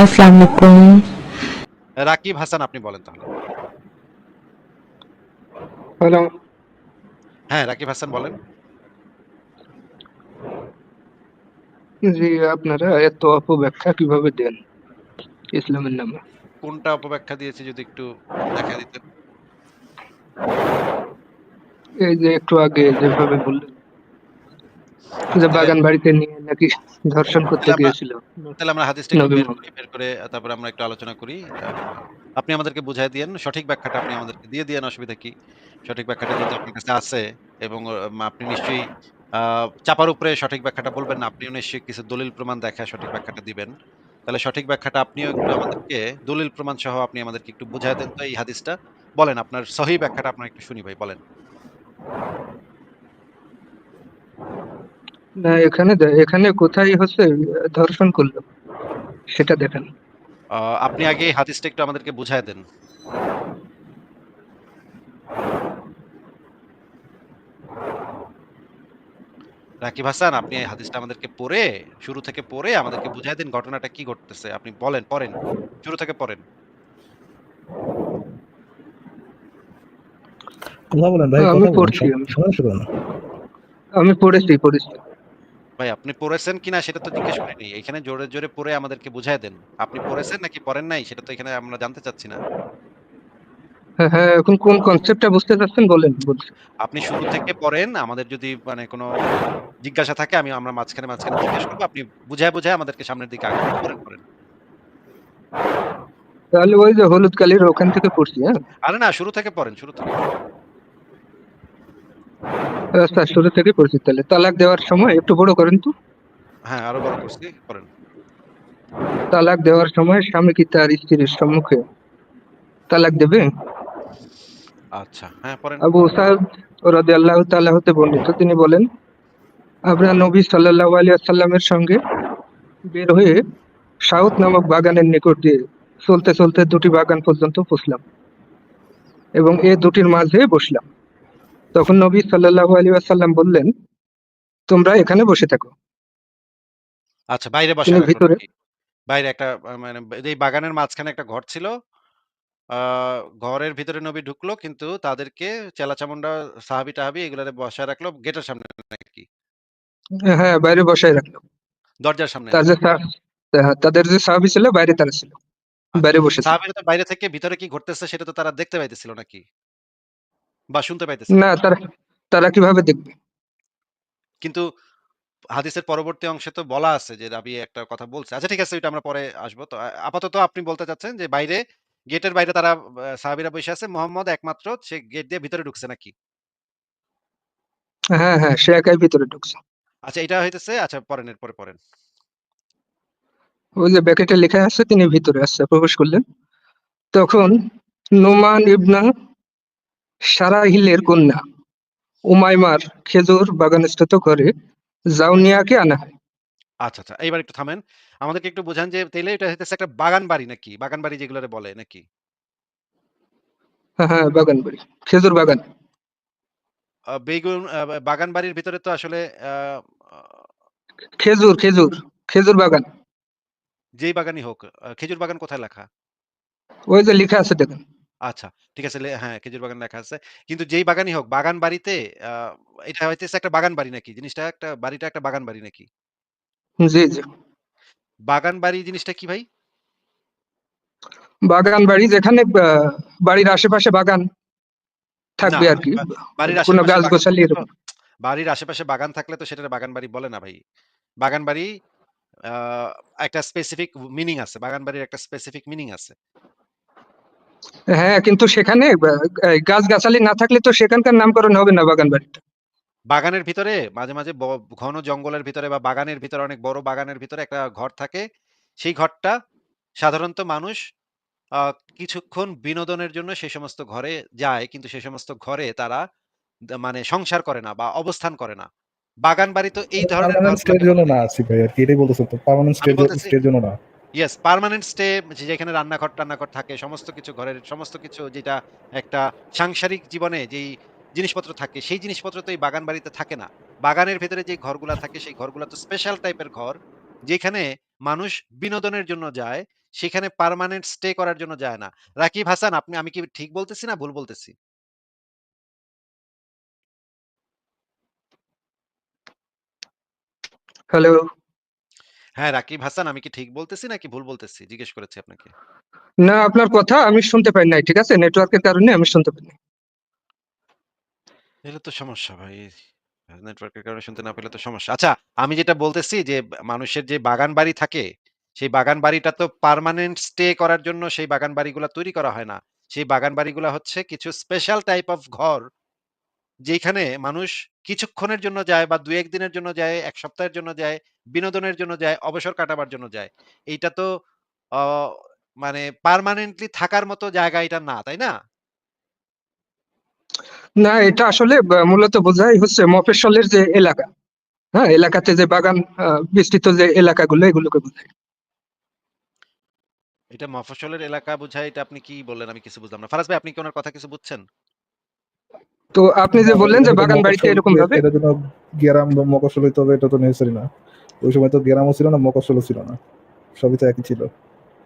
আসসালামু আলাইকুম রাকিব হাসান আপনি বলেন তাহলে। হ্যালো হ্যাঁ রাকিব হাসান বলেন। জি আপনারা এত অপব্যাখ্যা কীভাবে দেন ইসলামের নামে? কোনটা অপব্যাখ্যা দিয়েছি যদি একটু দেখা দিতেন। এই যে একটু আগে যেভাবে বললেন যে বাগান বাড়িতে নিয়ে নাকি ধর্ষণ করতে গিয়েছিল। তাহলে আমরা হাদিসটা বের। করি তারপরে আমরা একটু আলোচনা করি। আপনি আমাদেরকে বুঝাই দিয়েন সঠিক ব্যাখ্যাটা আপনি আমাদেরকে দিয়ে দিয়েন অসুবিধা কি? সঠিক ব্যাখ্যাটা যেহেতু আপনার কাছে আছে এবং আপনি নিশ্চয়ই আহ, চাপার উপরে সঠিক ব্যাখ্যাটা বলবেন না আপনিও নিশ্চয়ই কিছু দলিল প্রমাণ দেখা সঠিক ব্যাখ্যাটা দিবেন। তাহলে সঠিক ব্যাখ্যাটা আপনিও একটু আমাদেরকে দলিল প্রমাণ সহ আপনি আমাদেরকে একটু বুঝাই দেন তো এই হাদিসটা। বলেন আপনার সহি ব্যাখ্যাটা আপনার একটু শুনি ভাই বলেন। না এখানে এখানে কোথায় হচ্ছে ধর্ষণ করল সেটা দেখেন। আহ, আপনি আগে হাদিসটা একটু আমাদেরকে বুঝাই দেন। রাকিব হাসান আপনি এই হাদিসটা আমাদেরকে পড়ে শুরু থেকে পড়ে আমাদেরকে বুঝাই দিন ঘটনাটা কি ঘটতেছে। আপনি বলেন পড়েন শুরু থেকে পড়েন। কথা বলেন ভাই আমি পড়ছি, আমি পড়েছি পড়েছি। ভাই আপনি পড়েছেন কিনা সেটা তো জিজ্ঞেস করিনি। এখানে জোরে জোরে পড়ে আমাদেরকে বুঝাই দেন। আপনি পড়েছেন নাকি পড়েন নাই? সেটা তো এখানে আমরা জানতে চাচ্ছি না। হ্যাঁ হ্যাঁ এখন কোন কনসেপ্টটা বুঝতে চাচ্ছেন বলেন। আপনি শুরু থেকে পড়েন আমাদের যদি মানে কোনো জিজ্ঞাসা থাকে আমি আমরা মাঝখানে মাঝখানে জিজ্ঞেস করব। আপনি বুঝায় বুঝায় আমাদেরকে সামনের দিকে আগে পড়েন পড়েন। তাহলে ওই যে হলুদ কালির ওখান থেকে পড়ছি হ্যাঁ? আরে না শুরু থেকে পড়েন শুরু থেকে আচ্ছা শুরু থেকে পড়ছি তাহলে তালাক দেওয়ার সময় একটু বড় করেন তো। হ্যাঁ আরও বড় করছি পড়েন তালাক দেওয়ার সময় স্বামী কি তার স্ত্রীর সম্মুখে তালাক দেবে? আচ্ছা হ্যাঁ পড়েন আবু সাহেব রাদিয়াল্লাহু তাআলা হতে বর্ণিত তিনি বলেন আমরা নবী সাল্লাল্লাহু আলাইহি সাল্লামের সঙ্গে বের হয়ে সাউথ নামক বাগানের নিকট দিয়ে চলতে চলতে দুটি বাগান পর্যন্ত পৌঁছলাম এবং এ দুটির মাঝে বসলাম। তখন নবী সাল্লাল্লাহু আলাইহি সাল্লাম বললেন তোমরা এখানে বসে থাকো। আচ্ছা বাইরে বসা ভিতরে- বাইরে একটা মানে এই বাগানের মাঝখানে একটা ঘর ছিল ঘরের ভিতরে নবী ঢুকলো কিন্তু তাদেরকে চেলাচামুন্ডা সাহাবি টাহাবি এগুলারে বসায় রাখল গেটের সামনে নাকি? হ্যাঁ বাইরে বসায় রাখল। দরজার সামনে তার হ্যাঁ, তাদের যে সাহাবি ছিল বাইরে তারা ছিল। বাইরে বসে। সাহাবিরা তো বাইরে থেকে ভিতরে কি ঘটতেছে সেটা তো তারা দেখতে পাইতেছিল নাকি? বা শুনতে পাইতেছে না তারা তারা কীভাবে দেখবে? কিন্তু হাদিসের পরবর্তী অংশে তো বলা আছে যে রাবি একটা কথা বলছে। আচ্ছা ঠিক আছে ওইটা আমরা পরে আসব। তো আপাতত আপনি বলতে চাচ্ছেন যে বাইরে গেটের বাইরে তারা সাহাবীরা বসে আছে মোহাম্মদ একমাত্র সে গেট দিয়ে ভিতরে ঢুকছে নাকি? হ্যাঁ হ্যাঁ সে একাই ভিতরে ঢুকছে। আচ্ছা এটা হইতেছে আচ্ছা পরেন এরপরে পরেন ওই যে ব্যাকেটে লেখা আছে তিনি ভিতরে আসছে প্রবেশ করলেন। তখন নোমান ইবনা সারাহিলের কন্যা। উমাইমার খেজুর বাগানস্থিত করে জাউনিয়াকে আনা হয়। আচ্ছা আচ্ছা এইবার একটু থামেন। আমাদেরকে একটু বোঝান যে তাইলে এটা হইতেছে একটা বাগান বাড়ি নাকি? বাগান বাড়ি যেগুলোরে বলে নাকি? হ্যাঁ হ্যাঁ বাগান বাড়ি। খেজুর বাগান। বেগুন বাগান বাড়ির ভিতরে তো আসলে খেজুর খেজুর খেজুর বাগান। যেই বাগানই হোক খেজুর বাগান কোথায় লেখা? ওই যে লেখা আছে দেখেন। আচ্ছা ঠিক আছে। লে- হ্যাঁ খেজুর বাগান লেখা আছে কিন্তু যেই বাগানই হোক বাগান বাড়িতে এটা হইতেছে একটা বাগান বাড়ি নাকি? জিনিসটা একটা বাড়িটা একটা বাগান বাড়ি নাকি? জি জি। বাগান বাড়ি জিনিসটা কি ভাই? বাগান বাড়ি যেখানে বাড়ির আশেপাশে বাগান থাকবে না, আর কি বা- বাড়ির কোনো আশেপাশে গাছ বাগান গোছালি থাকলে এরকম। তো- বাড়ির আশেপাশে বাগান থাকলে তো সেটা বাগান বাড়ি বলে না ভাই। বাগান বাড়ি আহ, একটা স্পেসিফিক মিনিং আছে। বাগান বাড়ির একটা স্পেসিফিক মিনিং আছে। হ্যাঁ কিন্তু সেখানে গাছ গাছালি না থাকলে তো সেখানকার নামকরণ হবে না বাগান বাড়িটা। বাগানের ভিতরে মাঝে মাঝে ঘন জঙ্গলের ভিতরে বা বাগানের ভিতরে অনেক বড় বাগানের ভিতরে একটা ঘর থাকে। সেই ঘরটা সাধারণত মানুষ আহ, কিছুক্ষণ বিনোদনের জন্য সেই সমস্ত ঘরে যায় কিন্তু সেই সমস্ত ঘরে তারা মানে সংসার করে না বা অবস্থান করে না। বাগান বাড়ি তো এই ধরনের জন্য না আসি ভাই আর কি এটাই বলতেছেন তো পার্মানেন্ট স্টের জন্য না। ইয়েস পার্মানেন্ট স্টে যেখানে রান্নাঘর টান্নাঘর থাকে, সমস্ত কিছু ঘরের, সমস্ত কিছু যেটা একটা সাংসারিক জীবনে যেই জিনিসপত্র থাকে, সেই জিনিসপত্র তো এই বাগান বাড়িতে থাকে না বাগানের ভেতরে যে ঘরগুলা থাকে, সেই ঘরগুলা তো স্পেশাল টাইপের ঘর, যেখানে মানুষ বিনোদনের জন্য যায়। সেখানে পার্মানেন্ট স্টে করার জন্য যায় না। রাকিব হাসান, আপনি, আমি কি ঠিক বলতেছি না ভুল বলতেছি? হ্যালো হ্যাঁ, রাকিব হাসান আমি কি ঠিক বলতেছি নাকি ভুল বলতেছি? জিজ্ঞেস করেছি আপনাকে। না আপনার কথা আমি শুনতে পাই নাই ঠিক আছে নেটওয়ার্কের কারণে আমি শুনতে পাই নাই। এলে তো সমস্যা ভাই। নেটওয়ার্কের কারণে শুনতে না পেলে তো সমস্যা। আচ্ছা, আমি যেটা বলতেছি যে মানুষের যে বাগান বাড়ি থাকে, সেই বাগান বাড়িটা তো পার্মানেন্ট স্টে করার জন্য সেই বাগান বাড়িগুলা তৈরি করা হয় না। সেই বাগান বাড়িগুলা হচ্ছে কিছু স্পেশাল টাইপ অফ ঘর, যেইখানে মানুষ কিছুক্ষণের জন্য যায় বা ২-১ দিনের জন্য যায়, ১ সপ্তাহের জন্য যায়, বিনোদনের জন্য যায়, অবসর কাটাবার জন্য যায়। এইটা তো মানে পার্মানেন্টলি থাকার মতো জায়গা এটা না, তাই না? না এটা আসলে মূলত বোঝাই হচ্ছে মফস্বলের যে এলাকা, হ্যাঁ? এলাকাতে যে বাগান বিস্তৃত যে এলাকাগুলো এগুলোকে বোঝায়। এটা মফস্বলের এলাকা বুঝায় এটা আপনি কি বললেন? আমি কিছু বুঝলাম না। ফারাজ ভাই আপনি কি উনার কথা কিছু বুঝছেন? তো আপনি যে বললেন যে বাগান বাড়িতে এরকম ভাবে এ- এটার জন্য গ্রাম বা মফস্বল হইতে হবে এটা তো নেসেসারি না ওই সময় তো গ্রামও ছিল না মফস্বলও ছিল না সবই তো একই ছিল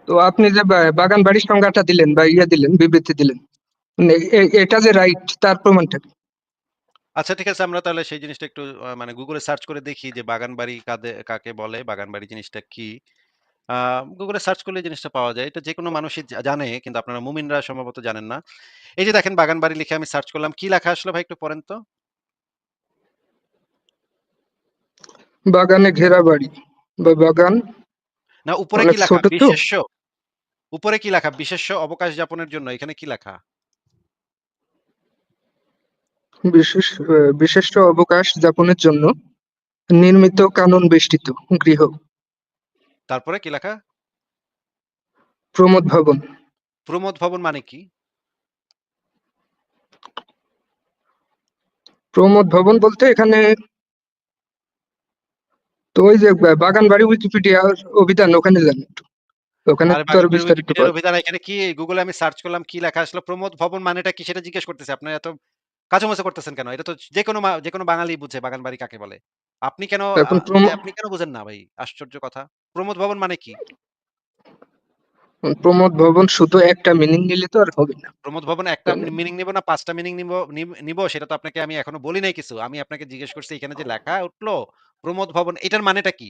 তো আপনি যে বাগান বাড়ির সংজ্ঞাটা দিলেন বা ইয়ে দিলেন বিবৃতি দিলেন মানে এটা যে রাইট তার প্রমাণটা আচ্ছা ঠিক আছে আমরা তাহলে সেই জিনিসটা একটু মানে গুগলে সার্চ করে দেখি যে বাগান বাড়ি কাকে বলে? বাগান বাড়ি জিনিসটা কি? আ গুগলে সার্চ করলে জিনিসটা পাওয়া যায়। এটা যেকোনো মানুষই জা জানে কিন্তু আপনারা মুমিনরা সম্ভবত জানেন না। এই যে দেখেন বাগান বাড়ি লিখে আমি সার্চ করলাম। কি লেখা আসলো ভাই একটু পড়েন তো? বাগানে ঘেরা বাড়ি বা বাগান না উপরে অনেক কি লেখা? ছোট তো বিশেষ্য? উপরে কি লেখা? বিশেষ্য অবকাশ যাপনের জন্য। এখানে কি লেখা? বিশেষ আহ, বিশিষ্ট অবকাশ যাপনের জন্য নির্মিত কানন বেষ্টিত গৃহ তারপরে কি লেখা? প্রমোদ ভবন প্রমোদ ভবন মানে কি? প্রমোদ ভবন বলতে এখানে তো ওই যে বাগান বাড়ি উইকিপিডিয়ার অভিধান ওখানে যান একটু ওখানে তো আরও বিস্তারিত। অভিধান এখানে কি গুগলে আমি সার্চ করলাম কি লেখা আসলো? প্রমোদ ভবন মানেটা কি সেটা জিজ্ঞেস করতেছি। আপনারা এত কাঁচামাচা করতেছেন কেন? এটা তো যেকোনো মা যেকোনো বাঙালি বুঝে বাগান বাড়ি কাকে বলে। আপনি কেন আপনি কেন বুঝেন না ভাই? আশ্চর্য কথা। প্রমোদ ভবন মানে কি? প্রমোদ ভবন শুধু একটা মিনিং নিলে তো আর হবে না প্রমোদ ভবন একটা মিনিং নিব না ৫ টা মিনিং নিব- নিব সেটা তো আপনাকে আমি এখনও বলি নাই কিছু। আমি আপনাকে জিজ্ঞেস করছি এখানে যে লেখা উঠল প্রমোদ ভবন এটার মানেটা কি?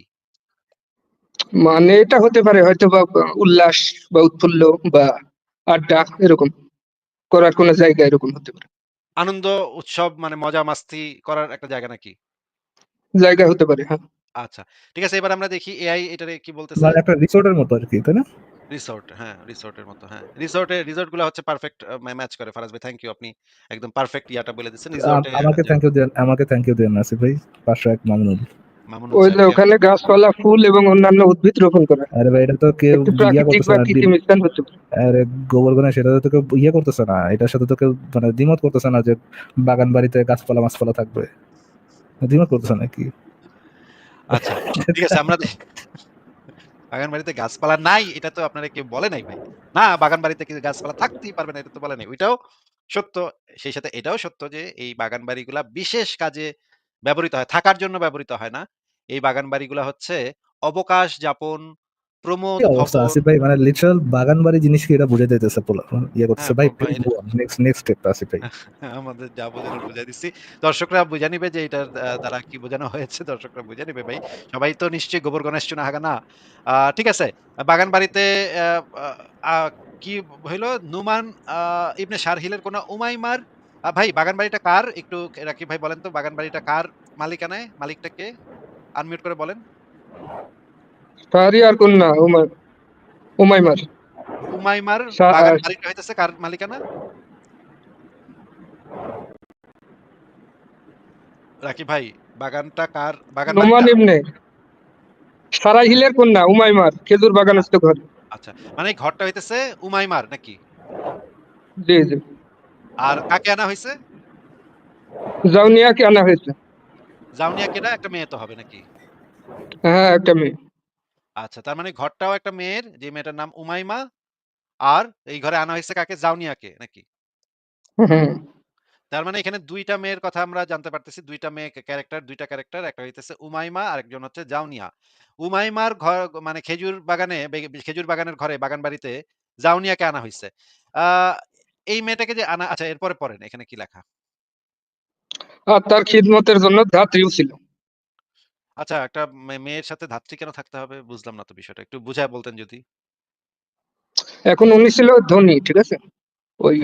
মানে এটা হতে পারে হয়তো বা উল্লাস বা উৎফুল্ল বা আড্ডা এরকম করার কোনো জায়গা এরকম হতে পারে আনন্দ উৎসব মানে মজা মাস্তি করার একটা জায়গা নাকি? জায়গা হতে পারে হ্যাঁ। আচ্ছা। ঠিক আছে এবার আমরা দেখি এআই এটারে কি বলতেছে? মানে একটা রিসোর্টের মতো আর কি তাই না? রিসোর্ট হ্যাঁ, রিসোর্টের মতো হ্যাঁ। রিসোর্টে রিসোর্টগুলা হচ্ছে পারফেক্ট ম্যাচ করে। ফারাজ ভাই থ্যাংক ইউ আপনি একদম পারফেক্ট ইয়াটা বলে দিচ্ছেন। আম- রিসোর্টে আমাকে থ্যাংক ইউ দেন আমাকে থ্যাংক ইউ দেন আসিফ ভাই। পাঁচশো এক মামুনুল। মামুন ওই যে ওখানে গাছপালা ফুল এবং অন্যান্য উদ্ভিদ রোপণ করা। আরে ভাই এটা তো কেউ ইয়া করতেছে না আরে গোবরগণে সেটা তো কেউ ইয়ে করতেছে না এটার সাথে তো কেউ মানে দ্বিমত করতেছে না যে বাগান বাড়িতে গাছপালা মাছপালা থাকবে। করতেছে নাকি আচ্ছা ঠিক আছে আমরা বাগান বাড়িতে গাছপালা নাই এটা তো আপনারা কেউ বলে নাই ভাই। না বাগান বাড়িতে গাছপালা থাকতেই পারবে না এটা তো বলে নাই। ওইটাও সত্য। সেই সাথে এটাও সত্য যে এই বাগান বাড়িগুলা বিশেষ কাজে ব্যবহৃত হয়। থাকার জন্য ব্যবহৃত হয় না। এই বাগান বাড়িগুলা হচ্ছে অবকাশ যাপন, প্রমোদ অবস্থা আসিফ ভাই মানে লিটারাল বাগান জিনিস কি এটা বুঝে দিতেছে পোলা ইয়ে করতেছে ভাই ব- ভাই, এটা- নেক্সট নেক্সট স্টেপ আসিফ ভাই আমাদের যা বোঝানোর বুঝাই দিচ্ছি। দর্শকরা বুঝে নিবে যে এটার দ্বারা কি বোঝানো হয়েছে দর্শকরা বুঝে নিবে ভাই। সবাই তো নিশ্চয়ই গোবর গণেশ চুনা হাগা না। ঠিক আছে। কি হইল নুমান ইবনে শারহিলের কোন উমাইমার ভাই বাগান বাড়িটা কার? একটু রাকিব ভাই বলেন তো বাগান বাড়িটা কার মালিকানায়? মালিকটা কে? আনমিউট করে বলেন। তারই আর কন্যা উমাই উমাইমার উমাইমার বাগান আ- হইতেছে কার মালিকানা? রাকিব ভাই বাগানটা কার? বাগান নোমান? ইবনে সারাহিলের কন্যা উমাইমার খেজুর বাগানস্থ ঘর আচ্ছা। মানে ঘরটা হইতেছে উমাইমার নাকি? জি জি আর কাকে আনা হইছে? জাউনিয়াকে আনা হয়েছে জাউনিয়া কেডা? একটা মেয়ে তো হবে নাকি? হ্যাঁ একটা মেয়ে আচ্ছা তার মানে ঘরটাও একটা মেয়ের যে মেয়েটার নাম উমাইমা আর এই ঘরে আনা হয়েছে কাকে? জাউনিয়াকে নাকি? তার মানে এখানে ২ টা মেয়ের কথা আমরা জানতে পারতেছি। ২ টা মেয়ে ক্যারেক্টার ২ টা ক্যারেক্টার। একটা হইতেছে উমাইমা আরেকজন হচ্ছে জাউনিয়া। উমাইমার ঘর মানে খেজুর বাগানে খেজুর বাগানের ঘরে বাগান বাড়িতে জাউনিয়াকে আনা হইছে। আ এই মেয়েটাকে যে আনা আচ্ছা এরপরে পড়েন এখানে কি লেখা? আর তার খিদমতের জন্য ধাত্রীও ছিল আচ্ছা একটা মে মেয়ের সাথে ধাত্রী কেন থাকতে হবে? বুঝলাম না তো বিষয়টা। একটু বুঝায় বলতেন যদি। এখন উনি ছিল ধনী ঠিক আছে ওই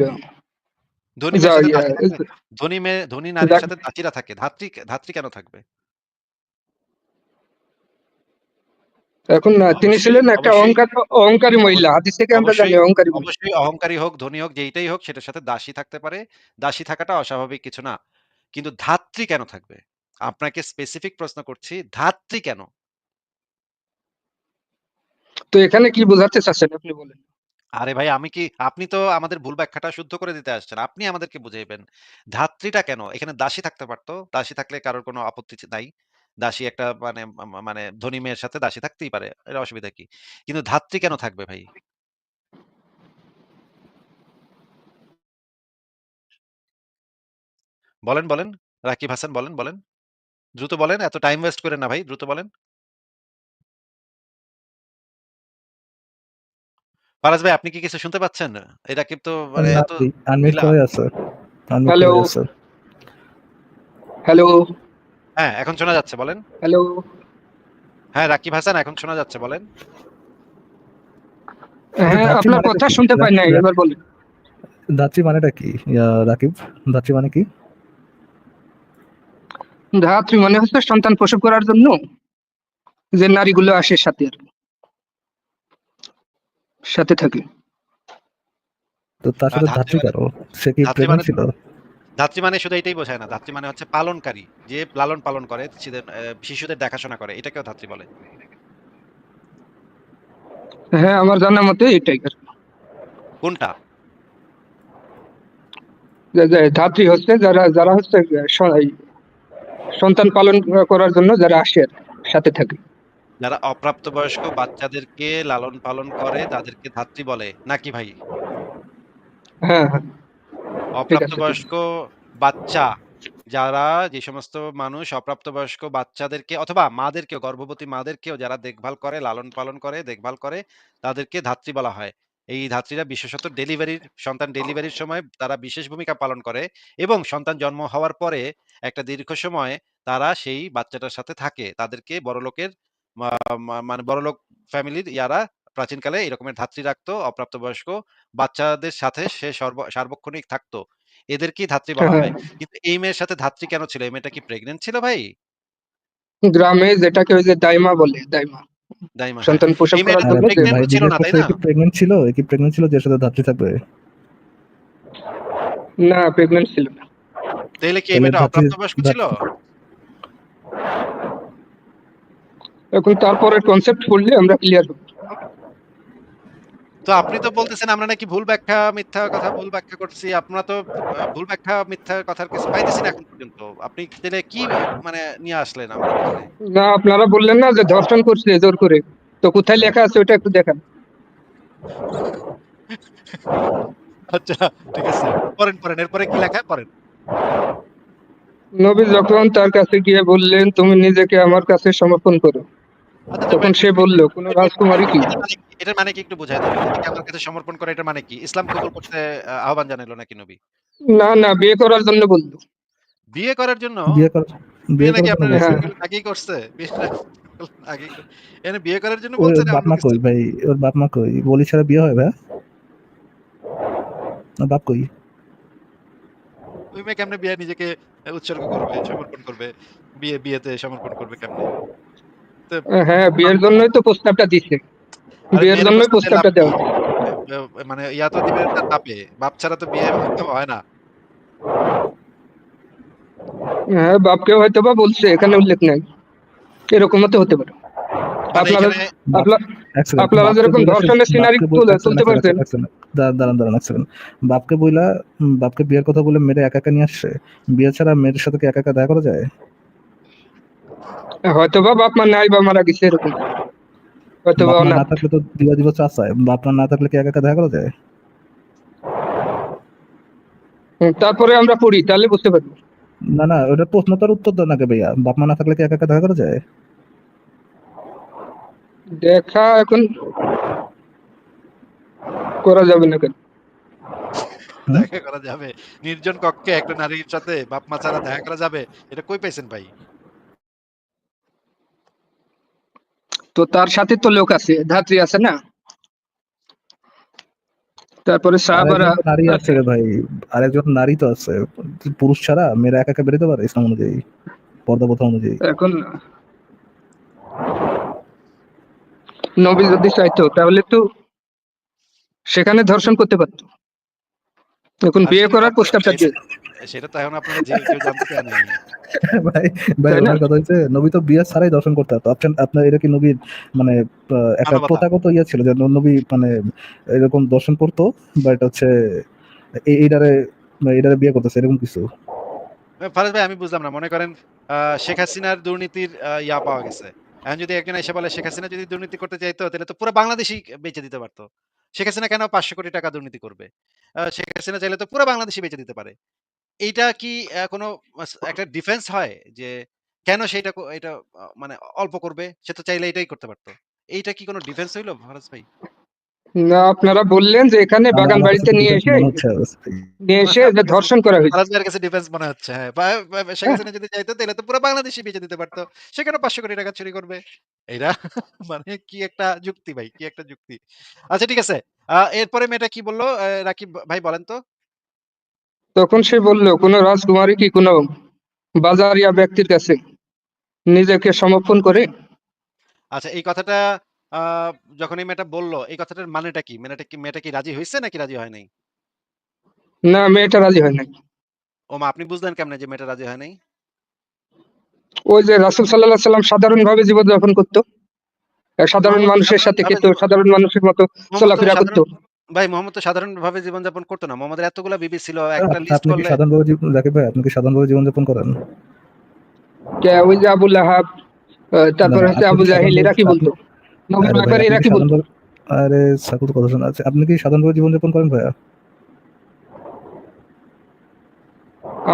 ধনী যা মেয়ের সাথে ইয়া? ধনী মেয়ে ধনী নারীর সাথে দাসীরা থাকে। ধাত্রী ধাত্রী কেন থাকবে? এখন তিনি অবশ্যই- ছিলেন একটা অবশ্যই- অহংকার অহংকারী মহিলা হাদিস থেকে আমরা জানি অবশ্যই- অহংকারী মহিলা অবশ্যই অহংকারী হোক, ধনী হোক, যেইটাই হোক সেটার সাথে দাসী থাকতে পারে। দাসী থাকাটা অস্বাভাবিক কিছু না। কিন্তু ধাত্রী কেন থাকবে? আপনাকে স্পেসিফিক প্রশ্ন করছি, ধাত্রী কেন? তো এখানে কি বোঝাতে চাচ্ছেন আপনি বলেন আরে ভাই আমি কি আপনি তো আমাদের ভুল ব্যাখ্যাটা শুদ্ধ করে দিতে আসছেন। আপনি আমাদেরকে বুঝাইবেন। ধাত্রীটা কেন? এখানে দাসী থাকতে পারত। দাসী থাকলে কারোর কোনো আপত্তি নাই। দাসী একটা মানে মানে ধনী মেয়ের সাথে দাসী থাকতেই পারে। এর অসুবিধা কি? কিন্তু ধাত্রী কেন থাকবে ভাই? বলেন, বলেন। রাকিব হাসান বলেন, বলেন। দ্রুত বলেন। এত টাইম ওয়েস্ট কইরেন না ভাই। দ্রুত বলেন। ফারাজ ভাই আপনি কি কিছু শুনতে পাচ্ছেন? এই রাকিব তো মানে এত আনমিউট। করে আছে আছে হ্যালো হ্যাঁ, এখন শোনা যাচ্ছে বলেন। হ্যালো হ্যাঁ, রাকিব হাসান এখন শোনা যাচ্ছে বলেন। হ্যাঁ আপনার কথা শুনতে পাই নাই ধাত্রী- এবার বলেন ধাত্রী মানেটা কি রাকিব ধাত্রী মানে কি ধাত্রী মনে হচ্ছে সন্তান প্রসব করার জন্য যে নারীগুলো আসে সাথে আর সাথে থাকে তো তার সাথে ধাত্রী মানে- কারও সে কি ধাত্রী মানে- ছিল ধাত্রী মানে শুধু এটাই বোঝায় না। ধাত্রী মানে হচ্ছে পালনকারী। যে লালন পালন করে, শিশুদের দেখাশোনা করে। এটাকেও ধাত্রী বলে। হ্যাঁ আমার জানা মতে এটাই কোনটা? যে- যে ধাত্রী হচ্ছে যারা যারা হচ্ছে সন্তান পালন করার জন্য যারা আসে সাথে থাকে যারা অপ্রাপ্তবয়স্ক বাচ্চাদেরকে লালন পালন করে তাদেরকে ধাত্রী বলে। নাকি ভাই? হ্যাঁ হ্যাঁ অপ্রাপ্তবয়স্ক বাচ্চা যারা যে সমস্ত মানুষ অপ্রাপ্তবয়স্ক বাচ্চাদেরকে অথবা মাদেরকেও গর্ভবতী মাদেরকেও যারা দেখভাল করে, লালন পালন করে, দেখভাল করে তাদেরকে ধাত্রী বলা হয়। এই ধাত্রীরা বিশেষত ডেলিভারির সন্তান ডেলিভারির সময় তারা বিশেষ ভূমিকা পালন করে এবং সন্তান জন্ম হওয়ার পরে একটা দীর্ঘ সময় তারা সেই বাচ্চাটার সাথে থাকে। তাদেরকে বড়লোকের মানে বড়লোক ফ্যামিলির ইয়ারা প্রাচীনকালে এরকমের ধাত্রী রাখতো অপ্রাপ্তবয়স্ক বাচ্চাদের সাথে সে সর্ব সার্বক্ষণিক থাকতো। এদেরকেই ধাত্রী বলা হ্যাঁ। হয়। কিন্তু এই মেয়ের সাথে ধাত্রী কেন ছিল? এই মেয়েটা কি প্রেগনেন্ট ছিল ভাই? গ্রামে যেটাকে ওই যে দাইমা বলে দাইমা। সন্তান প্রসব করার জন্য যে- ছিল না, তাই না? এ প্রেগনেন্ট ছিল কি প্রেগনেন্ট ছিল যে সাথে ধাত্রী থাকবে না প্রেগনেন্ট ছিল না তাইলে কি মেয়েটা অপ্রাপ্তবয়স্ক ছিল? এখন তারপরে কনসেপ্ট পড়লে আমরা ক্লিয়ার হব তো আপনি তো বলতেছেন আমরা নাকি ভুল ব্যাখ্যা, মিথ্যা কথা ভুল ব্যাখ্যা করছি। আপনারা তো ভুল ব্যাখ্যা, মিথ্যা কথার কিছু পাইতেছি না এখন পর্যন্ত। আপনি তাইলে কি মানে নিয়ে আসলেন? না আপনারা বললেন না যে ধর্ষণ করছে জোর করে তো কোথায় লেখা আছে ওটা একটু দেখান আচ্ছা ঠিক আছে। পড়েন, পড়েন। এরপরে কি লেখা? পড়েন। নবী যখন তার কাছে গিয়ে বললেন তুমি নিজেকে আমার কাছে সমর্পণ করো তখন সে বলল কোন রাজকুমারী কি এটার মানে কি? মানে কি একটু বুঝায় দেন। নিজেকে আমার কাছে সমর্পণ করে এটার মানে কি? ইসলাম কবুল করতে আহ্বান জানাইলো নাকি নবী? না না বিয়ে করার জন্য বলল বিয়ে করার জন্য? বিয়ে কর বিয়ে নাকি করার আপনার আগেই করছে? আগেই কর- বিয়ে করার জন্য ওর বলছে না বাপ মা কই ভাই ওর বাপ মা কই বলি ছাড়া বিয়ে হয় ভাই ওর বাপ কই ওই মেয়ে কেমনে বিয়ে নিজেকে উৎসর্গ করবে, সমর্পণ করবে? বিয়ে বিয়েতে সমর্পণ করবে কেমনে? হ্যাঁ বিয়ের জন্যই তো প্রস্তাবটা দিচ্ছে বিয়ের জন্যই প্রস্তাবটা দেওয়া মানে ইয়া তো দিবে তার বাপে। বাপ ছাড়া তো বিয়ে হয় না। হ্যাঁ বাপকেও হয়তো বা বলছে এখানে উল্লেখ নাই। এরকমও তো হতে পারে। মানে আপনারা যেরকম ধর্ষণের সিনারি তুলতে পারছেন। দাঁড়ান দাঁড়ান এক বাপকে বইলা বাপকে বিয়ের কথা বলে মেয়েরা একা একা নিয়ে আসছে? বিয়ে ছাড়া মেয়ের সাথে কি একা একা দেখা করা যায়? হয়তো বা বাপ মা নাই বা মারা গেছে এরকম। হয়তো বা না থাকলে তো বিয়ে দিব চাচায় বাপ মা না থাকলে কি একা একা দেখা করা যায়? তারপরে আমরা পড়ি তাহলে বুঝতে পারব। না না ওটা প্রশ্ন তার উত্তর দেন নাকি ভাইয়া? বাপ মা না থাকলে কি একা একা দেখা করা যায়? দেখা এখন করা যাবে না কেন? দেখা করা যাবে। নির্জন কক্ষে একটা নারীর সাথে বাপ মা ছাড়া দেখা করা যাবে? এটা কই পাইছেন ভাই? তো তার সাথে তো লোক আছে ধাত্রী আছে না? তারপরে সাহাবারা নারী আছে ভাই আরেকজন নারী তো আছে পুরুষ ছাড়া মেয়েরা একা একা বেরোতে পারে ইসলাম অনুযায়ী পর্দা প্রথা অনুযায়ী। এখন নবী যদি চাইতো তাহলে তো সেখানে ধর্ষণ করতে পারতো। এখন বিয়ে করার প্রস্তাবটা দিয়ে সেটা তো এখন আপনারা যে কেউ জানতে ভাই ভাই আমার কথা হচ্ছে নবী তো বিয়ে ছাড়াই দর্শন করতে পারতো আপনার আপনার এটা কি নবীর মানে একটা প্রথাগত ইয়ে ছিল যে নবী মানে এরকম দর্শন করতো বাট হচ্ছে এইটারে এইটারে বিয়ে করতেছে এরকম কিছু। ফারাজ ভাই আমি বুঝলাম না মনে করেন আহ, শেখ হাসিনার দুর্নীতির ইয়া পাওয়া গেছে। এখন যদি একজন এসে বলে শেখ হাসিনা যদি দুর্নীতি করতে চাইতো তাহলে তো পুরো বাংলাদেশই বেচে দিতে পারতো। শেখ হাসিনা কেন পাঁচশো কোটি টাকা দুর্নীতি করবে? শেখ হাসিনা চাইলে তো পুরো বাংলাদেশই বেঁচে দিতে পারে। এইটা কি কোনো একটা ডিফেন্স হয় যে কেন সেটা এটা মানে অল্প করবে? সে তো চাইলে এটাই করতে পারতো। এইটা কি কোনো ডিফেন্স হইল ফারাজ ভাই? না আপনারা বললেন যে এখানে বাগান বাড়িতে নিয়ে এসে নিয়ে এসে যে ধর্ষণ করা হয়েছে। কাছে ডিফেন্স মনে হচ্ছে হ্যাঁ। শেখ হাসিনা যদি চাইতো তাহলে তো পুরো বাংলাদেশই বেচে দিতে পারতো। সেখানে পাঁচশো কোটি টাকা চুরি করবে। এইটা মানে কি একটা যুক্তি ভাই কি একটা যুক্তি। আচ্ছা ঠিক আছে। আহ, এরপরে মেয়েটা কি বলল? রাকিব ভাই বলেন তো। তখন সে বলল কোন রাজকুমারী কি কোনো বাজারিয়া ব্যক্তির কাছে নিজেকে সমর্পণ করে? আচ্ছা এই কথাটা যখন এই মেয়েটা বলল এই কথাটার মানেটা কি? মেয়েটা কি মেয়েটা কি রাজি হয়েছে নাকি রাজি হয় নাই? না মেয়েটা রাজি হয় নাই। ও মা আপনি বুঝলেন কেমনে যে মেয়েটা রাজি হয় নাই? ওই যে রাসুল সাল্লাম সাধারণ ভাবে জীবনযাপন করতো। সাধারণ মানুষের সাথে সাধারণভাবে কিন্তু সাধারণ মানুষের মতো চলাফেরা করতো। ভাই মোহাম্মদ তো সাধারণ ভাবে জীবনযাপন করতো না। মোহাম্মদের এতগুলা বিবি ছিল একটা লিস্ট আপনি কি করলে সাধারণভাবে জীবন রাকিব ভাই আপনি কি সাধারণভাবে জীবনযাপন করেন? কে ওই যে আবুল আহাব আহ, তারপর হচ্ছে আবু জাহিল এরা কি বলতো? নবীর ভাই, ব্যাপারে এরা কি বলতো? আরে সাকুত কথা শোনা আছে আপনি কি সাধারণভাবে জীবনযাপন করেন ভাইয়া?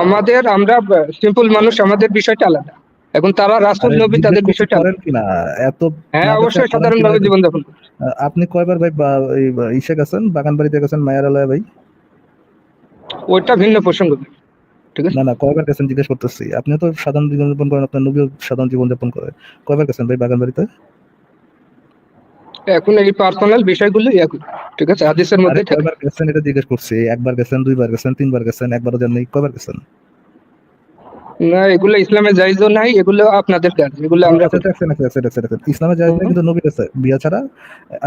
আমাদের আমরা সিম্পল মানুষ আমাদের বিষয়টা আলাদা। এখন তারা রাসুল নবী তাদের বিষয়টা করেন কিনা? এত হ্যাঁ অবশ্যই দেখলে সাধারণ করেন। আপনি কয়বার ভাই ইসে গেছেন? বাগান বাড়িতে গেছেন মায়ের আলয় ভাই? ওইটা ভিন্ন প্রসঙ্গ। ঠিক আছে? না না কয়বার গেছেন জিজ্ঞেস করতেছি। আপনি তো সাধারণ জীবনযাপন করেন আপনার নবীও সাধারণ জীবনযাপন করে। কয়বার গেছেন ভাই বাগান বাড়িতে এখন এই পার্সোনাল বিষয়গুলো ঠিক আছে হাদিসের মধ্যে কয়বার গেছেন এটা জিজ্ঞেস করছি। একবার গেছেন দুইবার গেছেন তিনবার গেছেন একবারও নাই কয়বার গেছেন? না এগুলো ইসলামে জায়জও নাই এগুলো আপনাদের কাজ এগুলো আমরা। ইসলামে যায় না কিন্তু নবীর আছে। বিয়া ছাড়া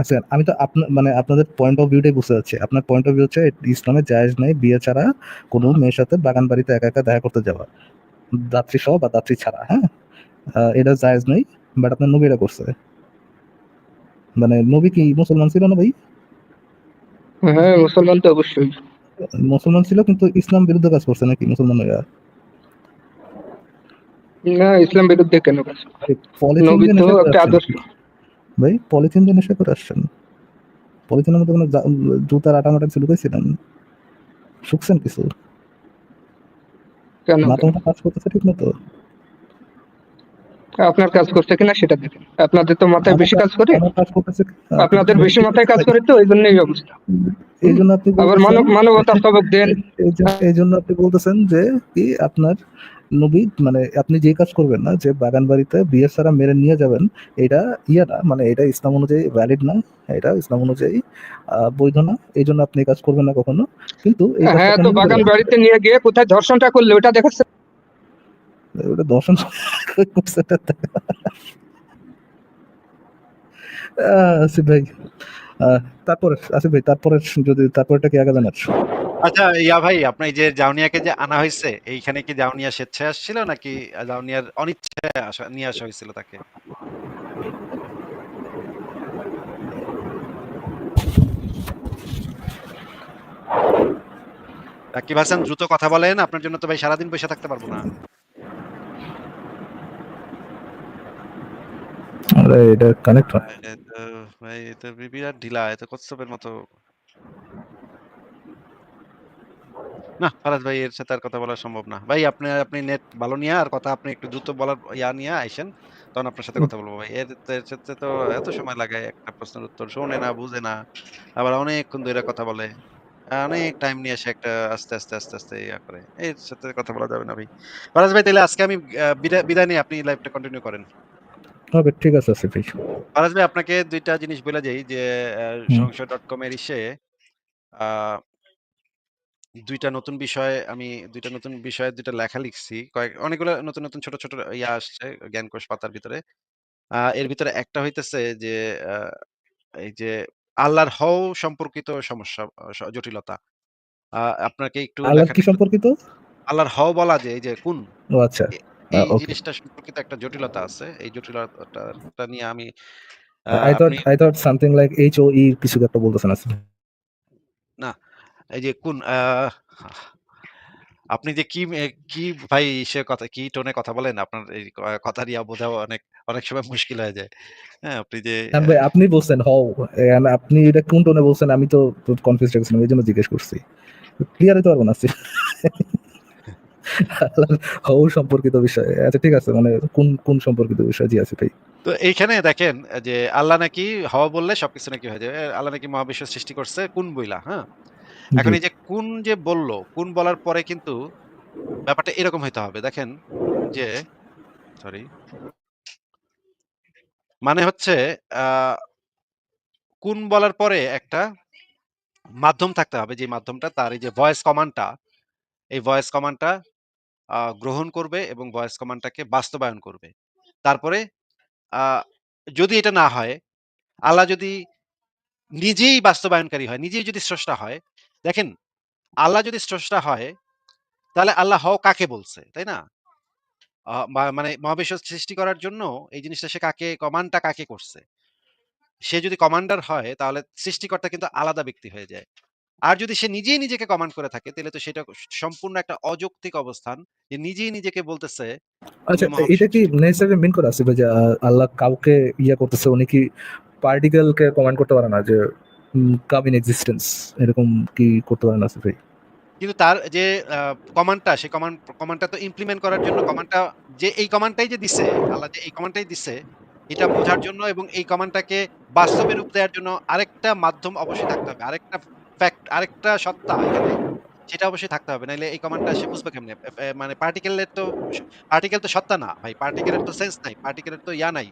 আচ্ছা আমি তো আপনার মানে আপনাদের পয়েন্ট অফ ভিউটাই বুঝতে যাচ্ছি আপনার পয়েন্ট অফ ভিউ হচ্ছে ইসলামে জায়েজ নাই বিয়ে ছাড়া কোনো মেয়ের সাথে বাগান বাড়িতে একা একা দেখা করতে যাওয়া। দাত্রী সহ বা দাত্রী ছাড়া হ্যাঁ? এটা জায়েজ নেই বাট আপনার নবী এটা করছে। মানে নবী কি মুসলমান ছিল না ভাই? হ্যাঁ মুসলমান তো অবশ্যই। মুসলমান ছিল কিন্তু ইসলাম বিরুদ্ধে কাজ করছে নাকি মুসলমান হইয়া না ইসলাম বিরুদ্ধে কেন কাজ নবী তো একটা আদর্শ। ভাই পলিথিন দিয়ে নেশা করে আসছেন? পলিথিনের মধ্যে কোনো জুতার আটা মাটা কিছু শুকছেন কিছু? কেন মাথা কাজ করতেছে ঠিক আপনার কাজ করছে কিনা সেটা দেখেন। আপনাদের তো মাথায় বেশি কাজ করে। আপনাদের বেশি মাথায় কাজ করে তো এই জন্য এই অবস্থা। এই জন্য আপনি আবার মানব মানবতার সবক দেন। এই জন্য আপনি বলতেছেন যে কি আপনার নবী মানে আপনি যে কাজ করবেন না যে বাগান বাড়িতে বিয়ে ছাড়া মেরে নিয়ে যাবেন এটা ইয়ে না মানে এটা ইসলাম অনুযায়ী ভ্যালিড না এটা ইসলাম অনুযায়ী বৈধ না এই জন্য আপনি কাজ করবেন না কখনো কিন্তু হ্যাঁ তো বাগান বাড়িতে নিয়ে গিয়ে কোথায় ধর্ষণটা করলে ওটা দেখাচ্ছে ওটা করছে। আহ, আসিফ ভাই তারপর আসিফ ভাই তারপরে যদি তারপরটা কি আগে জানার আচ্ছা ইয়া ভাই আপনি যে জাউনিয়াকে যে আনা হয়েছে এইখানে কি জাউনিয়া স্বেচ্ছায় আসছিল নাকি জাউনিয়ার অনিচ্ছায় আসা নিয়ে আসা হয়েছিল তাকে? রাকিব হাসান দ্রুত কথা বলেন আপনার জন্য তো ভাই সারাদিন বসে থাকতে পারব না। আরে এটা কানেক্ট হয়। ভাই এ তো বিরাট ঢিলা এ তো কচ্ছপের মতো। না, ফারাজ ভাই এর সাথে আর কথা বলা সম্ভব না। ভাই আপনি আপনি নেট ভালো নিয়া আর কথা আপনি একটু দ্রুত বলার ইয়া নিয়া আইসেন। তখন আপনার সাথে কথা বলব ভাই। এর এর সাথে তো এত সময় লাগায় একটা প্রশ্নের উত্তর শোনে না, বুঝে না। আবার অনেকক্ষণ ধইরা কথা বলে। অনেক টাইম নিয়ে সে একটা আস্তে, আস্তে, আস্তে, আস্তে ইয়া করে। এর সাথে কথা বলা যাবে না ভাই। ফারাজ ভাই তাহলে আজকে আমি বিদায় নেই। আপনি লাইভটা কন্টিনিউ করেন। হবে ঠিক আছে আসিফ ভাই। ফারাজ ভাই আপনাকে দুইটা জিনিস বইলা যাই যে আ ডট কম এর ইসে আ ২ টা নতুন বিষয় আমি ২ টা নতুন বিষয়ে ২ টা লেখা লিখছি। কয়েক অনেকগুলা নতুন, নতুন ছোট, ছোট ইয়া আসছে জ্ঞানকোষ পাতার ভিতরে। আ এর ভিতরে একটা হইতেছে যে আ এই যে আল্লাহর হও সম্পর্কিত সমস্যা স জটিলতা। আ আপনাকে একটু আল্লাহর কি সম্পর্কিত? আল্লাহর হও বলা যে এই যে কুন ও আচ্ছা। এ আ এই ওকে। জিনিসটা সম্পর্কিত একটা জটিলতা আছে। এই জটিলতাটা নিয়ে আমি আ I thought আপনি I thought something like HOE কিছু একটা বলতেছেন। না, এই যে কুন আপনি যে কি কি ভাই সে কথা কি টোনে কথা বলেন? আপনার এই কথা নিয়ে বোঝাও অনেক, অনেক সময় মুশকিল হয়ে যায়। হ্যাঁ, আপনি যে আপনি বলছেন হও। আপনি এটা কোন টোনে বলছেন আমি তো কনফিউজড হয়ে গেছিলাম। এজন্য জিজ্ঞেস করছি। ক্লিয়ার হইতে পারব না হও সম্পর্কিত বিষয়। আচ্ছা ঠিক আছে মানে কোন, কোন সম্পর্কিত বিষয়? জি আছে ভাই। তো এইখানে দেখেন যে আল্লাহ নাকি হওয়া বললে সবকিছু নাকি হয়ে যাবে। আল্লাহ নাকি মহাবিশ্ব সৃষ্টি করছে কোন বইলা, হ্যাঁ? এখন এই যে কোন যে বলল, কোন বলার পরে কিন্তু ব্যাপারটা এরকম হইতে হবে। দেখেন যে সরি। মানে হচ্ছে কুন বলার পরে একটা মাধ্যম থাকতে হবে। যে মাধ্যমটা তার এই যে ভয়েস কমান্ডটা, এই ভয়েস কমান্ডটা গ্রহণ করবে এবং ভয়েস কমান্ডটাকে বাস্তবায়ন করবে। তারপরে যদি এটা না হয়, আল্লাহ যদি নিজেই বাস্তবায়নকারী হয়, নিজেই যদি স্রষ্টা হয়, দেখেন আল্লাহ যদি স্রষ্টা হয়, তাহলে আল্লাহ হও কাকে বলছে, তাই না? মানে মহাবিশ্ব সৃষ্টি করার জন্য এই জিনিসটা সে কাকে কমান্ডটা কাকে করছে? সে যদি কমান্ডার হয় তাহলে সৃষ্টিকর্তা কিন্তু আলাদা ব্যক্তি হয়ে যায়। আর যদি সে নিজেই নিজেকে কমান্ড করে থাকে তাহলে তো সেটা সম্পূর্ণ একটা অযৌক্তিক অবস্থান যে নিজেই নিজেকে বলতেছে, আচ্ছা এটা কি নেসেসারি মিন করে ভাই যে আল্লাহ কাউকে ইয়া করতেছে উনি কি পার্টিকেল কে কমান্ড করতে পারে না যে কাম ইন এক্সিস্টেন্স এরকম কি করতে ভাই? কিন্তু তার যে কমান্ডটা সেই কমান্ড কমান্ডটা তো ইমপ্লিমেন্ট করার জন্য কমান্ডটা যে এই কমান্ডটাই যে দিছে, আল্লাহ যে এই কমান্ডটাই দিছে, এটা বোঝার জন্য এবং এই কমান্ডটাকে বাস্তবে রূপ দেওয়ার জন্য আরেকটা মাধ্যম অবশ্যই থাকতে হবে। আরেকটা ফ্যাক্ট আরেকটা সত্তা এখানে সেটা অবশ্যই থাকতে হবে। নাইলে এই কমান্ডটা সে বুঝবে কেমনে? মানে পার্টিকেলের তো পার্টিকেল তো সত্তা না ভাই। পার্টিকেলের তো সেন্স নাই। পার্টিকেলের তো ইয়া নাই।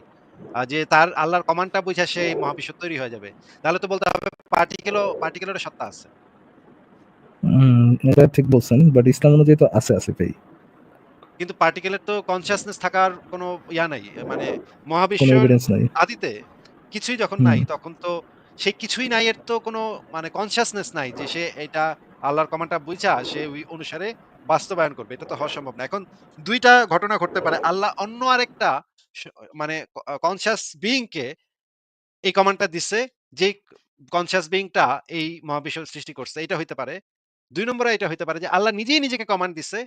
যে তার আল্লাহর কমান্ডটা বুঝা সে মহাবিশ্ব তৈরি হয়ে যাবে। তাহলে তো বলতে হবে পার্টিকেলও পার্টিকেলেরও সত্তা আছে। এটা ঠিক বলছেন। বাট ইসলাম অনুযায়ী তো আছে আসিফ ভাই। কিন্তু পার্টিকেলের তো কনসিয়াসনেস থাকার কোনো ইয়া নাই। মানে নাই। আদিতে কিছুই যখন নাই তখন তো সেই কিছুই নাই এর তো কোনো মানে কনসিয়াসনেস নাই যে সে এটা আল্লাহর কমান্ডটা বুঝা সে ওই অনুসারে বাস্তবায়ন করবে। এটা তো হওয়া সম্ভব না। এখন দুইটা ঘটনা ঘটতে পারে। আল্লাহ অন্য আরেকটা মানে কনসিয়াস বিইং কে এই কমান্ডটা দিছে যেই কনসিয়াস বিইং টা এই মহাবিশ্ব সৃষ্টি করছে। এটা হইতে পারে। ২ নম্বরে এটা হইতে পারে যে আল্লাহ নিজেই নিজেকে কমান্ড দিছে।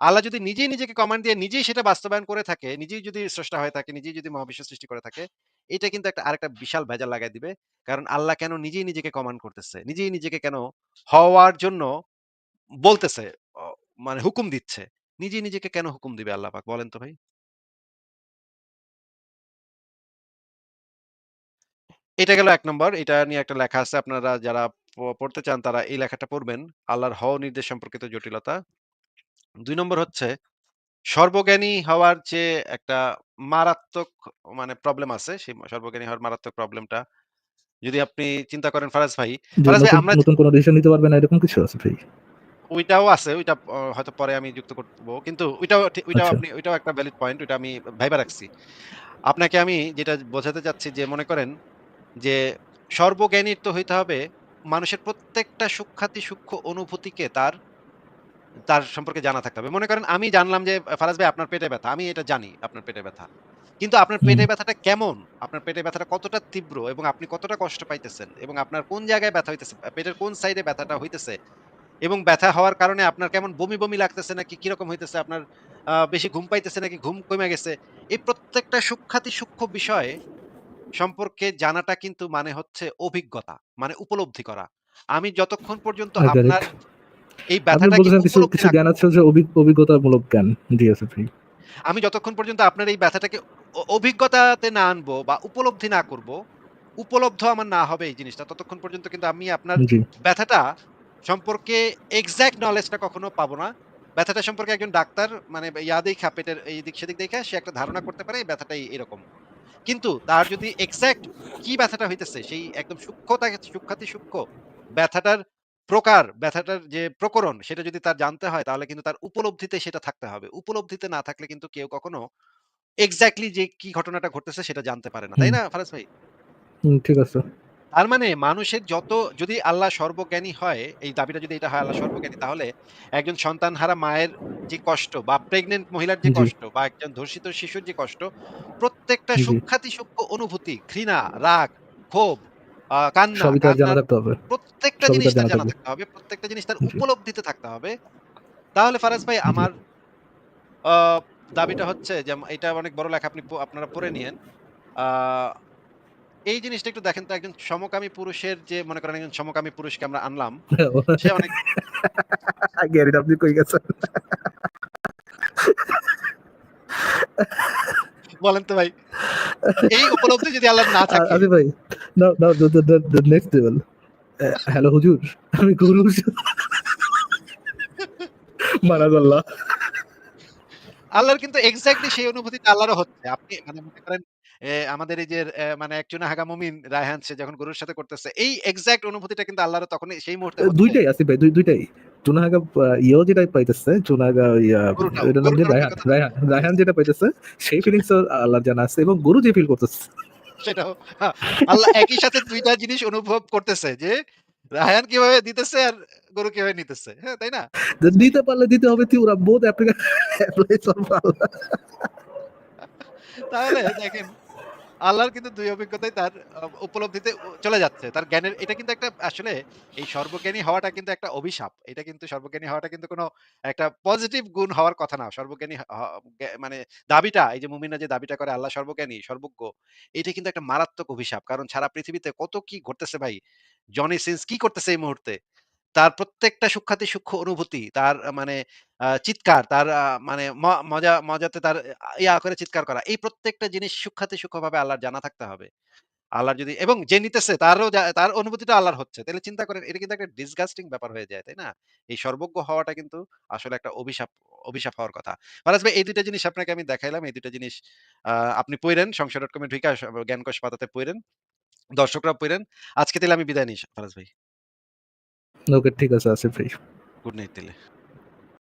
আল্লাহ যদি নিজেই নিজেকে কমান্ড দিয়ে নিজেই সেটা বাস্তবায়ন করে থাকে, নিজেই যদি স্রষ্টা হয়ে থাকে, নিজেই যদি মহাবিশ্ব সৃষ্টি করে থাকে, এটা কিন্তু একটা আরেকটা বিশাল ভেজাল লাগাই দিবে। কারণ আল্লাহ কেন নিজেই নিজেকে কমান্ড করতেছে? নিজেই নিজেকে কেন হওয়ার জন্য বলতেছে? মানে হুকুম দিচ্ছে। নিজেই নিজেকে কেন হুকুম দিবে আল্লাহ পাক বলেন তো ভাই? এটা গেল ১ নম্বর। এটা নিয়ে একটা লেখা আছে। আপনারা যারা পড়তে চান তারা এই লেখাটা পড়বেন। আল্লাহর হও নির্দেশ সম্পর্কিত জটিলতা। ২ নম্বর হচ্ছে সর্বজ্ঞানী হওয়ার যে একটা মারাত্মক মানে প্রবলেম আছে, সেই সর্বজ্ঞানী হওয়ার মারাত্মক প্রবলেমটা যদি আপনি চিন্তা করেন ফারাজ ভাই, ফারাজ ভাই আমরা নতুন কোন ডিসিশন নিতে পারবে না এরকম কিছু আসিফ ভাই? ওইটাও আছে। ওইটা হয়তো পরে আমি যুক্ত করব। কিন্তু ওইটাও ওইটাও আচ্ছা। আপনি ওইটাও একটা ভ্যালিড পয়েন্ট। ওইটা আমি ভাইবা রাখছি। আপনাকে আমি যেটা বোঝাতে চাচ্ছি যে মনে করেন যে সর্বজ্ঞানীর তো হইতে হবে মানুষের প্রত্যেকটা সূক্ষ্মাতি সূক্ষ্ম অনুভূতিকে তার তার সম্পর্কে জানা থাকতে হবে। মনে করেন আমি জানলাম যে ফারাজ ভাই আপনার পেটে ব্যথা। আমি এটা জানি আপনার পেটে ব্যথা। কিন্তু আপনার পেটে ব্যথাটা কেমন? আপনার পেটে ব্যথাটা কতটা তীব্র এবং আপনি কতটা কষ্ট পাইতেছেন এবং আপনার কোন জায়গায় ব্যথা হইতেছে, পেটের কোন সাইডে ব্যথাটা হইতেছে এবং ব্যথা হওয়ার কারণে আপনার কেমন বমি, বমি লাগতেছে নাকি কীরকম হইতেছে? আপনার বেশি ঘুম পাইতেছে নাকি ঘুম কমে গেছে? এই প্রত্যেকটা সূক্ষ্মাতি সূক্ষ্ম বিষয় সম্পর্কে জানাটা কিন্তু মানে হচ্ছে অভিজ্ঞতা, মানে উপলব্ধি করা। আমি যতক্ষণ পর্যন্ত আপনার এই ব্যথাটা কিছু কিছু জ্ঞান আছে যে অভি- অভিজ্ঞতামূলক জ্ঞান ভাই। আমি যতক্ষণ পর্যন্ত আপনার এই ব্যথাটাকে অভিজ্ঞতাতে না আনব বা উপলব্ধি না করব উপলব্ধ আমার না হবে এই জিনিসটা ততক্ষণ পর্যন্ত কিন্তু আমি আপনার ব্যথাটা সম্পর্কে এক্সাক্ট নলেজটা কখনো পাবো না। ব্যথাটা সম্পর্কে একজন ডাক্তার মানে ইয়া দেখা পেটের এই দিক সেদিক দেখে সে একটা ধারণা করতে পারে এই ব্যথাটাই এরকম। কিন্তু তার যদি এক্সাক্ট কি ব্যথাটা হইতেছে সেই একদম সূক্ষ্মতা সূক্ষাতি সূক্ষ্ম ব্যথাটার প্রকার ব্যথাটার যে প্রকরণ সেটা যদি তার জানতে হয় তাহলে কিন্তু তার উপলব্ধিতে সেটা থাকতে হবে। উপলব্ধিতে না থাকলে কিন্তু কেউ কখনো এক্স্যাক্টলি যে কি ঘটনাটা ঘটতেছে সেটা জানতে পারে না। তাই না ফারাজ ভাই? ঠিক আছে। তার মানে মানুষের যত যদি আল্লাহ সর্বজ্ঞানী হয় এই দাবিটা যদি এটা হয় আল্লাহ সর্বজ্ঞানী তাহলে একজন সন্তানহারা মায়ের যে কষ্ট বা প্রেগনেন্ট মহিলার যে কষ্ট বা একজন ধর্ষিত শিশুর যে কষ্ট প্রত্যেকটা সূক্ষাতি সূক্ষ্ম অনুভূতি ঘৃণা রাগ ক্ষোভ কান্না প্রত্যেকটা জিনিস তার জানা থাকতে হবে প্রত্যেকটা জিনিস তার উপলব্ধিতে থাকতে হবে। তাহলে ফারাজ ভাই আমার আহ, দাবিটা হচ্ছে যে এটা অনেক বড় লেখা আপনি আপনারা পড়ে নিয়েন। আহ, এই জিনিসটা একটু দেখেন তো একজন সমকামী পুরুষের যে মনে করেন একজন সমকামী পুরুষকে আমরা আনলাম সে অনেক গ্যারি আপনি কই গেছেন? বলেন তো ভাই। এই উপলব্ধি যদি আল্লাহ না থাকে। আসিফ ভাই now now the next level hello হুজুর আমি গুরু মানাজাল্লাহ আল্লাহর কিন্তু এক্স্যাক্টলি সেই অনুভূতিটা আল্লাহরও হচ্ছে। আপনি মানে মনে করেন আমাদের এই যে মানে একজন হাগা মুমিন রায়হান সে যখন গরুর সাথে করতেছে এই এক্স্যাক্ট অনুভূতিটা কিন্তু আল্লাহর তখন সেই মুহূর্তে দুইটাই আসিফ ভাই দুইটাই। চুনাহাগা ইয়েও যেটা পাইতেছে ইয়া এটার নাম যে রায়হান রায়হান রায়হান যেটা পাইতেছে সেই ফিলিংস আল্লাহ জানা আছে এবং গুরু যে ফিল করতেছে। সেটাও হ্যাঁ, আল্লাহ একই সাথে দুইটা জিনিস অনুভব করতেছে যে রায়হান কীভাবে দিতেছে আর গরু কীভাবে নিতেছে হ্যাঁ তাই না? দিতে পারলে দিতে হবে তুই ওরা বোধ অ্যাপ্লাই তাহলে দেখেন আল্লাহর কিন্তু দুই অভিজ্ঞতাই তার উপলব্ধিতে চলে যাচ্ছে। তার জ্ঞানের, এটা কিন্তু একটা, আসলে এই সর্বজ্ঞানী হওয়াটা কিন্তু একটা অভিশাপ। এটা কিন্তু সর্বজ্ঞানী হওয়াটা কিন্তু কোনো একটা পজিটিভ গুণ হওয়ার কথা না। সর্বজ্ঞানী মানে দাবিটা, এই যে মুমিনা যে দাবিটা করে আল্লাহ সর্বজ্ঞানী, সর্বজ্ঞ, এটা কিন্তু একটা মারাত্মক অভিশাপ। কারণ সারা পৃথিবীতে কত কি ঘটতেছে ভাই? জনি সিন্স কি করতেছে এই মুহূর্তে? তার প্রত্যেকটা সূক্ষাতি সূক্ষ্ম অনুভূতি, তার মানে চিৎকার, তার মানে মজা মজাতে তার ইয়া করে চিৎকার করা। এই প্রত্যেকটা জিনিস সূক্ষাতি সূক্ষ্মভাবে আল্লাহর জানা থাকতে হবে। আল্লাহর যদি এবং যে নিতেছে তারও তার অনুভূতিটা আল্লাহর হচ্ছে। তাইলে চিন্তা করেন এটা কিন্তু একটা ডিসগাস্টিং ব্যাপার হয়ে যায়, তাই না? এই সর্বজ্ঞ হওয়াটা কিন্তু আসলে একটা অভিশাপ অভিশাপ হওয়ার কথা। ফারাজ ভাই এই ২ টা জিনিস আপনাকে আমি দেখাইলাম। এই ২ টা জিনিস আপনি পইড়েন সংশয়.com এ ঢুইকা স জ্ঞানকোষ পাতাতে পইড়েন। দর্শকরা পইড়েন। আজকে তাইলে আমি বিদায় নিই ফারাজ ভাই। ওকে ঠিক আছে আসিফ ভাই গুড নাইট তাইলে।